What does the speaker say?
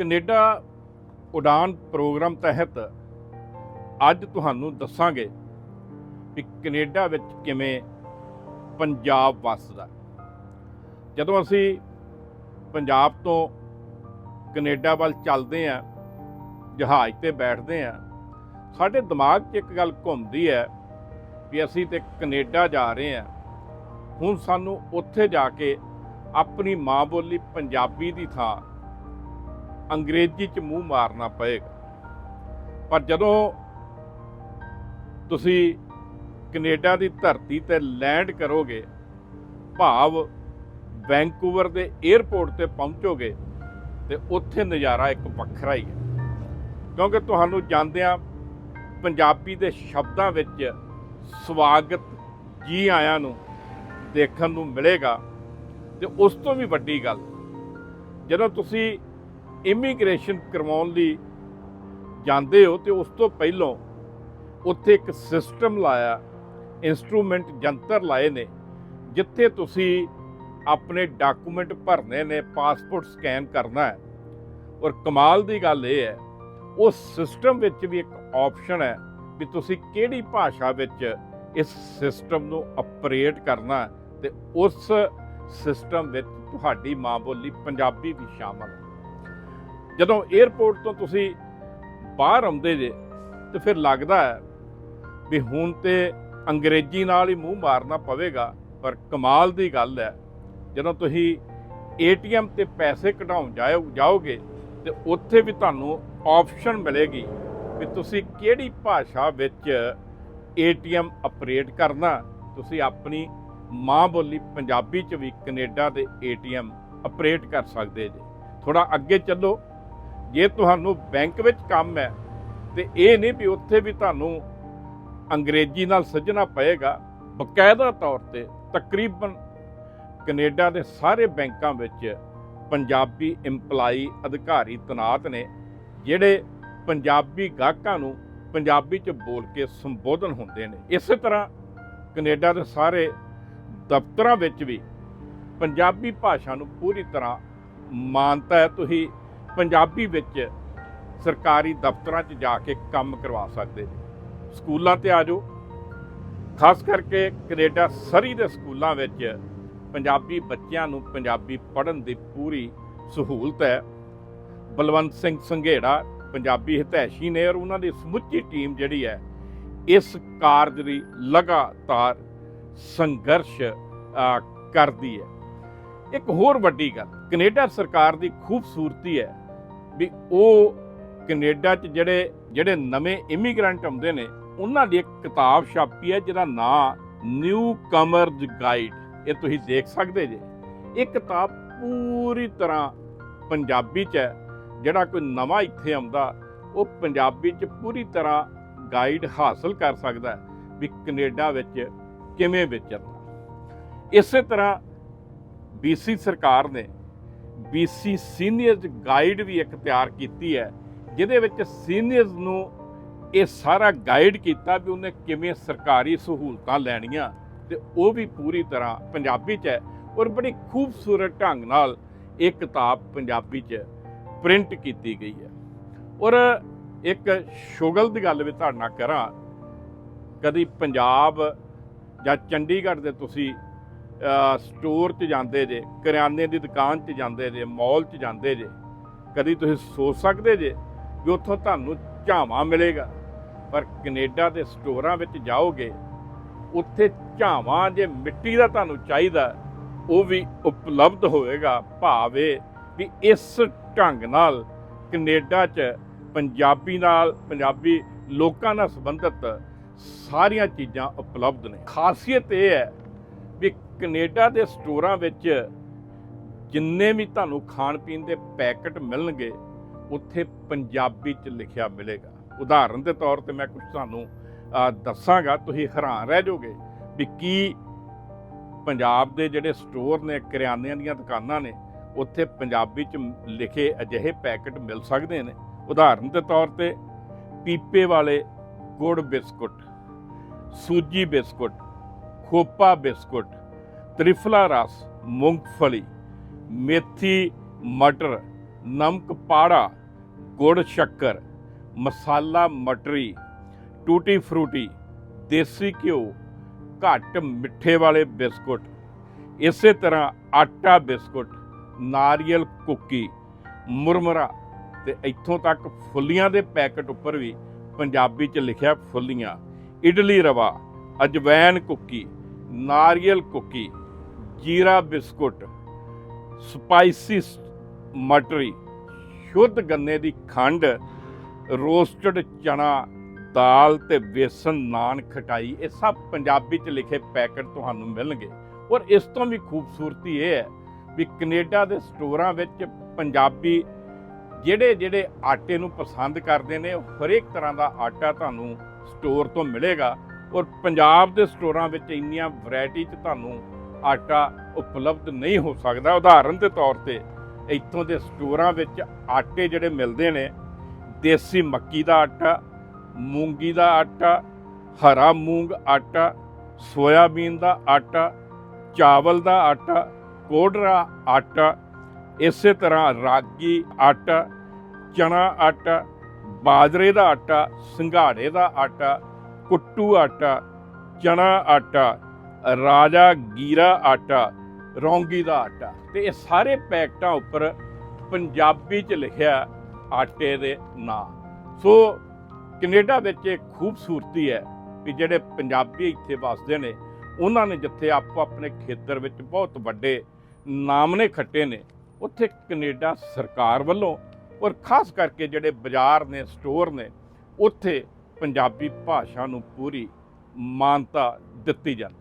Canada ਉਡਾਨ programme ਤਹਿਤ ਅੱਜ ਤੁਹਾਨੂੰ ਦੱਸਾਂਗੇ ਕਿ ਕੈਨੇਡਾ ਵਿੱਚ ਕਿਵੇਂ ਪੰਜਾਬ ਵੱਸਦਾ ਜਦੋਂ ਅਸੀਂ ਪੰਜਾਬ ਤੋਂ ਕੈਨੇਡਾ ਵੱਲ ਚੱਲਦੇ ਆਂ ਜਹਾਜ਼ ਤੇ ਬੈਠਦੇ ਆਂ ਸਾਡੇ ਦਿਮਾਗ 'ਚ ਇੱਕ ਗੱਲ ਘੁੰਮਦੀ ਹੈ ਵੀ ਅਸੀਂ ਤੇ ਕੈਨੇਡਾ ਜਾ ਰਹੇ ਆਂ ਹੁਣ ਸਾਨੂੰ ਉੱਥੇ ਜਾ ਕੇ ਆਪਣੀ ਮਾਂ ਬੋਲੀ ਪੰਜਾਬੀ ਦੀ ਥਾਂ ਅੰਗਰੇਜ਼ੀ 'ਚ ਮੂੰਹ ਮਾਰਨਾ ਪਏਗਾ। ਪਰ ਜਦੋਂ ਤੁਸੀਂ ਕੈਨੇਡਾ ਦੀ ਧਰਤੀ ਤੇ ਲੈਂਡ ਕਰੋਗੇ, ਭਾਵ ਵੈਂਕੂਵਰ ਦੇ 에ਅਰਪੋਰਟ ਤੇ ਪਹੁੰਚੋਗੇ, ਤੇ ਉੱਥੇ ਨਜ਼ਾਰਾ ਇੱਕ ਵੱਖਰਾ ਹੀ ਹੈ। ਕਿਉਂਕਿ ਤੁਹਾਨੂੰ ਜਾਂਦਿਆਂ ਪੰਜਾਬੀ ਦੇ ਸ਼ਬਦਾਂ ਵਿੱਚ ਸਵਾਗਤ ਜੀ ਆਇਆਂ ਨੂੰ ਦੇਖਣ ਨੂੰ ਮਿਲੇਗਾ। ਤੇ ਉਸ ਤੋਂ ਵੀ ਵੱਡੀ ਗੱਲ, ਜਦੋਂ ਤੁਸੀਂ ਇਮੀਗ੍ਰੇਸ਼ਨ ਕਰਵਾਉਣ ਲਈ ਜਾਂਦੇ ਹੋ ਤੇ ਉਸ ਤੋਂ ਪਹਿਲਾਂ ਉੱਥੇ ਇੱਕ ਸਿਸਟਮ ਲਾਇਆ ਇਨਸਟਰੂਮੈਂਟ ਜੰਤਰ ਲਾਏ ਨੇ, ਜਿੱਥੇ ਤੁਸੀਂ ਆਪਣੇ ਡਾਕੂਮੈਂਟ ਭਰਨੇ ਨੇ, ਪਾਸਪੋਰਟ ਸਕੈਨ ਕਰਨਾ ਹੈ। ਔਰ ਕਮਾਲ ਦੀ ਗੱਲ ਇਹ ਹੈ, ਉਸ ਸਿਸਟਮ ਵਿੱਚ ਵੀ ਇੱਕ ਆਪਸ਼ਨ ਹੈ ਵੀ ਤੁਸੀਂ ਕਿਹੜੀ ਭਾਸ਼ਾ ਵਿੱਚ ਇਸ ਸਿਸਟਮ ਨੂੰ ਆਪਰੇਟ ਕਰਨਾ ਹੈ ਤੇ ਉਸ ਸਿਸਟਮ ਵਿੱਚ ਤੁਹਾਡੀ ਮਾਂ ਬੋਲੀ ਪੰਜਾਬੀ ਵੀ ਸ਼ਾਮਲ ਹੈ। ਜਦੋਂ 에ਅਰਪੋਰਟ ਤੋਂ ਤੁਸੀਂ ਬਾਹਰ ਆਉਂਦੇ ਜੇ, ਤੇ ਫਿਰ ਲੱਗਦਾ ਹੈ ਵੀ ਹੁਣ ਤੇ ਅੰਗਰੇਜ਼ੀ ਨਾਲ ਹੀ ਮੂੰਹ ਮਾਰਨਾ ਪਵੇਗਾ, ਪਰ ਕਮਾਲ ਦੀ ਗੱਲ ਹੈ, ਜਦੋਂ ਤੁਸੀਂ ਏਟੀਐਮ ਤੇ ਪੈਸੇ ਕਢਾਉਣ ਜਾਓ ਜਾਓਗੇ, ਤੇ ਉੱਥੇ ਵੀ ਤੁਹਾਨੂੰ ਆਪਸ਼ਨ ਮਿਲੇਗੀ ਵੀ ਤੁਸੀਂ ਕਿਹੜੀ ਭਾਸ਼ਾ ਵਿੱਚ ਏਟੀਐਮ ਆਪਰੇਟ ਕਰਨਾ, ਤੁਸੀਂ ਆਪਣੀ ਮਾਂ ਬੋਲੀ ਪੰਜਾਬੀ ਚ ਵੀ ਕੈਨੇਡਾ ਦੇ ਏਟੀਐਮ ਆਪਰੇਟ ਕਰ ਸਕਦੇ ਜੇ। ਥੋੜਾ ਅੱਗੇ ਚੱਲੋ ਜੇ ਤੁਹਾਨੂੰ ਬੈਂਕ ਵਿੱਚ ਕੰਮ ਹੈ ਤੇ ਇਹ ਨਹੀਂ ਵੀ ਉੱਥੇ ਵੀ ਤੁਹਾਨੂੰ ਅੰਗਰੇਜ਼ੀ ਨਾਲ ਸੱਜਣਾ ਪਏਗਾ, ਬਕਾਇਦਾ ਤੌਰ ਤੇ ਤਕਰੀਬਨ ਕੈਨੇਡਾ ਦੇ ਸਾਰੇ ਬੈਂਕਾਂ ਵਿੱਚ ਪੰਜਾਬੀ EMPLOYE ਅਧਿਕਾਰੀ ਤਨਾਤ ਨੇ, ਜਿਹੜੇ ਪੰਜਾਬੀ ਗਾਹਕਾਂ ਨੂੰ ਪੰਜਾਬੀ ਚ ਬੋਲ ਕੇ ਸੰਬੋਧਨ ਹੁੰਦੇ ਨੇ। ਇਸੇ ਤਰ੍ਹਾਂ ਕੈਨੇਡਾ ਦੇ ਸਾਰੇ ਦਫ਼ਤਰਾਂ ਵਿੱਚ ਵੀ ਪੰਜਾਬੀ ਭਾਸ਼ਾ ਨੂੰ ਪੂਰੀ ਤਰ੍ਹਾਂ ਮਾਨਤਾ ਹੈ, ਤੁਸੀਂ ਪੰਜਾਬੀ ਵਿੱਚ ਸਰਕਾਰੀ ਦਫ਼ਤਰਾਂ 'ਚ ਜਾ ਕੇ ਕੰਮ ਕਰਵਾ ਸਕਦੇ ਜੀ ਸਕੂਲਾਂ ਤੇ ਆ ਜਾਓ। ਖਾਸ ਕਰਕੇ ਕੈਨੇਡਾ ਸਰੀ ਦੇ ਸਕੂਲਾਂ ਵਿੱਚ ਪੰਜਾਬੀ ਬੱਚਿਆਂ ਨੂੰ ਪੰਜਾਬੀ ਪੜ੍ਹਨ ਦੀ ਪੂਰੀ ਸਹੂਲਤ ਹੈ। ਬਲਵੰਤ ਸਿੰਘ ਸੰਘੇੜਾ, ਪੰਜਾਬੀ ਹਿਤੈਸ਼ੀ ਨੇ ਔਰ ਉਹਨਾਂ ਦੀ ਸਮੁੱਚੀ ਟੀਮ ਜਿਹੜੀ ਹੈ, ਇਸ ਕਾਰਜ ਦੀ ਲਗਾਤਾਰ ਸੰਘਰਸ਼ ਕਰਦੀ ਹੈ। ਇੱਕ ਹੋਰ ਵੱਡੀ ਗੱਲ, ਕੈਨੇਡਾ ਸਰਕਾਰ ਦੀ ਖੂਬਸੂਰਤੀ ਹੈ ਵੀ ਉਹ ਕੈਨੇਡਾ 'ਚ ਜਿਹੜੇ ਜਿਹੜੇ ਨਵੇਂ ਇਮੀਗ੍ਰੈਂਟ ਆਉਂਦੇ ਨੇ, ਉਹਨਾਂ ਦੀ ਇੱਕ ਕਿਤਾਬ ਛਾਪੀ ਹੈ ਜਿਹਦਾ ਨਾਂ ਨਿਊ ਕਮਰਜ਼ ਗਾਈਡ ਇਹ ਤੁਸੀਂ ਦੇਖ ਸਕਦੇ ਜੇ। ਇਹ ਕਿਤਾਬ ਪੂਰੀ ਤਰ੍ਹਾਂ ਪੰਜਾਬੀ 'ਚ ਹੈ। ਜਿਹੜਾ ਕੋਈ ਨਵਾਂ ਇੱਥੇ ਆਉਂਦਾ, ਉਹ ਪੰਜਾਬੀ 'ਚ ਪੂਰੀ ਤਰ੍ਹਾਂ ਗਾਈਡ ਹਾਸਲ ਕਰ ਸਕਦਾ ਵੀ ਕੈਨੇਡਾ ਵਿੱਚ ਕਿਵੇਂ ਵਿਚਰਨਾ। ਇਸੇ ਤਰ੍ਹਾਂ BC ਸਰਕਾਰ ਨੇ BC ਸੀਨੀਅਰਸ ਗਾਈਡ ਵੀ ਇੱਕ ਤਿਆਰ ਕੀਤੀ ਹੈ, ਜਿਹਦੇ ਵਿੱਚ ਸੀਨੀਅਰਸ ਨੂੰ ਇਹ ਸਾਰਾ ਗਾਈਡ ਕੀਤਾ ਵੀ ਉਹਨੇ ਕਿਵੇਂ ਸਰਕਾਰੀ ਸਹੂਲਤਾਂ ਲੈਣੀਆਂ ਤੇ ਉਹ ਵੀ ਪੂਰੀ ਤਰ੍ਹਾਂ ਪੰਜਾਬੀ 'ਚ ਹੈ ਔਰ ਬੜੀ ਖੂਬਸੂਰਤ ਢੰਗ ਨਾਲ ਇਹ ਕਿਤਾਬ ਪੰਜਾਬੀ 'ਚ ਪ੍ਰਿੰਟ ਕੀਤੀ ਗਈ ਹੈ। ਔਰ ਇੱਕ ਸ਼ੁਗਲ ਦੀ ਗੱਲ ਵੀ ਤੁਹਾਡੇ ਨਾਲ ਕਰਾਂ, ਕਦੀ ਪੰਜਾਬ ਜਾਂ ਚੰਡੀਗੜ੍ਹ ਦੇ ਤੁਸੀਂ ਸਟੋਰ 'ਚ ਜਾਂਦੇ ਜੇ, ਕਰਿਆਨੇ ਦੀ ਦੁਕਾਨ 'ਚ ਜਾਂਦੇ ਜੇ ਮਾਲ 'ਚ ਜਾਂਦੇ ਜੇ, ਕਦੀ ਤੁਸੀਂ ਸੋਚ ਸਕਦੇ ਜੇ ਵੀ ਉੱਥੋਂ ਤੁਹਾਨੂੰ ਝਾਵਾਂ ਮਿਲੇਗਾ? ਪਰ ਕੈਨੇਡਾ ਦੇ ਸਟੋਰਾਂ ਵਿੱਚ ਜਾਓਗੇ, ਉੱਥੇ ਝਾਵਾਂ ਜੇ ਮਿੱਟੀ ਦਾ ਤੁਹਾਨੂੰ ਚਾਹੀਦਾ, ਉਹ ਵੀ ਉਪਲਬਧ ਹੋਵੇਗਾ। ਭਾਵੇਂ ਵੀ ਇਸ ਢੰਗ ਨਾਲ ਕੈਨੇਡਾ 'ਚ ਪੰਜਾਬੀ ਨਾਲ, ਪੰਜਾਬੀ ਲੋਕਾਂ ਨਾਲ ਸੰਬੰਧਿਤ ਸਾਰੀਆਂ ਚੀਜ਼ਾਂ ਉਪਲਬਧ ਨੇ। ਖਾਸੀਅਤ ਇਹ ਹੈ ਕੈਨੇਡਾ ਦੇ ਸਟੋਰਾਂ ਵਿੱਚ ਜਿੰਨੇ ਵੀ ਤੁਹਾਨੂੰ ਖਾਣ ਪੀਣ ਦੇ ਪੈਕਟ ਮਿਲਣਗੇ, ਉੱਥੇ ਪੰਜਾਬੀ 'ਚ ਲਿਖਿਆ ਮਿਲੇਗਾ। ਉਦਾਹਰਨ ਦੇ ਤੌਰ ਤੇ ਮੈਂ ਕੁਝ ਤੁਹਾਨੂੰ ਦੱਸਾਂਗਾ, ਤੁਸੀਂ ਹੈਰਾਨ ਰਹਿ ਜਾਓਗੇ ਵੀ ਕੀ ਪੰਜਾਬ ਦੇ ਜਿਹੜੇ ਸਟੋਰ ਨੇ, ਕਰਿਆਨਿਆਂ ਦੀਆਂ ਦੁਕਾਨਾਂ ਨੇ, ਉੱਥੇ ਪੰਜਾਬੀ 'ਚ ਲਿਖੇ ਅਜਿਹੇ ਪੈਕਟ ਮਿਲ ਸਕਦੇ ਨੇ। ਉਦਾਹਰਨ ਦੇ ਤੌਰ ਤੇ ਪੀਪੇ ਵਾਲੇ ਗੁੜ ਬਿਸਕੁਟ, ਸੂਜੀ ਬਿਸਕੁਟ, ਖੋਪਾ ਬਿਸਕੁਟ ਤ੍ਰਿਫਲਾ ਰਸ, ਮੂੰਗਫਲੀ, ਮੇਥੀ, ਮਟਰ, ਨਮਕ ਪਾੜਾ, ਗੁੜ ਸ਼ੱਕਰ, ਮਸਾਲਾ ਮਟਰੀ, ਟੂਟੀ ਫਰੂਟੀ, ਦੇਸੀ ਘਿਓ, ਘੱਟ ਮਿੱਠੇ ਵਾਲੇ ਬਿਸਕੁਟ। ਇਸੇ ਤਰ੍ਹਾਂ ਆਟਾ ਬਿਸਕੁਟ, ਨਾਰੀਅਲ ਕੁੱਕੀ, ਮੁਰਮਰਾ ਤੇ ਇੱਥੋਂ ਤੱਕ ਫੁੱਲੀਆਂ ਦੇ ਪੈਕਟ ਉੱਪਰ ਵੀ ਪੰਜਾਬੀ 'ਚ ਲਿਖਿਆ ਫੁੱਲੀਆਂ। ਇਡਲੀ ਰਵਾ ਅਜਵੈਨ ਕੁੱਕੀ, ਨਾਰੀਅਲ ਕੁੱਕੀ ਜੀਰਾ ਬਿਸਕੁਟ, ਸਪਾਈਸੀ ਮਟਰੀ, ਸ਼ੁੱਧ ਗੰਨੇ ਦੀ ਖੰਡ, ਰੋਸਟਡ ਚਨਾ, ਦਾਲ ਤੇ ਬੇਸਨ, ਨਾਨ ਖਟਾਈ, ਇਹ ਸਭ ਪੰਜਾਬੀ 'ਚ ਲਿਖੇ ਪੈਕਟ ਤੁਹਾਨੂੰ ਮਿਲਣਗੇ। ਔਰ ਇਸ ਤੋਂ ਵੀ ਖੂਬਸੂਰਤੀ ਇਹ ਹੈ ਵੀ ਕੈਨੇਡਾ ਦੇ ਸਟੋਰਾਂ ਵਿੱਚ ਪੰਜਾਬੀ ਜਿਹੜੇ ਜਿਹੜੇ ਆਟੇ ਨੂੰ ਪਸੰਦ ਕਰਦੇ ਨੇ, ਉਹ ਹਰੇਕ ਤਰ੍ਹਾਂ ਦਾ ਆਟਾ ਤੁਹਾਨੂੰ ਸਟੋਰ ਤੋਂ ਮਿਲੇਗਾ। ਔਰ ਪੰਜਾਬ ਦੇ ਸਟੋਰਾਂ ਵਿੱਚ ਇੰਨੀਆਂ ਵੈਰਾਈਟੀ 'ਚ ਤੁਹਾਨੂੰ ਆਟਾ ਉਪਲਬਧ ਨਹੀਂ ਹੋ ਸਕਦਾ। ਉਦਾਹਰਨ ਦੇ ਤੌਰ ਤੇ ਇੱਥੋਂ ਦੇ ਸਟੋਰਾਂ ਵਿੱਚ ਆਟੇ ਜਿਹੜੇ ਮਿਲਦੇ ਨੇ, ਦੇਸੀ ਮੱਕੀ ਦਾ ਆਟਾ, ਮੂੰਗੀ ਦਾ ਆਟਾ, ਹਰਾ ਮੂੰਗ ਆਟਾ, ਸੋਇਆਬੀਨ ਦਾ ਆਟਾ, ਚਾਵਲ ਦਾ ਆਟਾ, ਕੋਡਰਾ ਆਟਾ, ਇਸੇ ਤਰ੍ਹਾਂ ਰਾਗੀ ਆਟਾ, ਚਨਾ ਆਟਾ, ਬਾਜਰੇ ਦਾ ਆਟਾ ਸੰਘਾੜੇ ਦਾ ਆਟਾ, ਕੁੱਟੂ ਆਟਾ, ਚਨਾ ਆਟਾ ਰਾਜਾ ਗੀਰਾ ਆਟਾ, ਰੌਂਗੀ ਦਾ ਆਟਾ। ਤੇ ਇਹ ਸਾਰੇ ਪੈਕਟਾਂ ਉੱਪਰ ਪੰਜਾਬੀ 'ਚ ਲਿਖਿਆ ਆਟੇ ਦੇ ਨਾਂ। ਸੋ ਕੈਨੇਡਾ ਵਿੱਚ ਇਹ ਖੂਬਸੂਰਤੀ ਹੈ ਕਿ ਜਿਹੜੇ ਪੰਜਾਬੀ ਇੱਥੇ ਵੱਸਦੇ ਨੇ, ਉਹਨਾਂ ਨੇ ਜਿੱਥੇ ਆਪੋ ਆਪਣੇ ਖੇਤਰ ਵਿੱਚ ਬਹੁਤ ਵੱਡੇ ਨਾਮਨੇ ਖੱਟੇ ਨੇ, ਉੱਥੇ ਕੈਨੇਡਾ ਸਰਕਾਰ ਵੱਲੋਂ ਔਰ ਖਾਸ ਕਰਕੇ ਜਿਹੜੇ ਬਾਜ਼ਾਰ ਨੇ, ਸਟੋਰ ਨੇ, ਉੱਥੇ ਪੰਜਾਬੀ ਭਾਸ਼ਾ ਨੂੰ ਪੂਰੀ ਮਾਨਤਾ ਦਿੱਤੀ ਜਾਂਦੀ।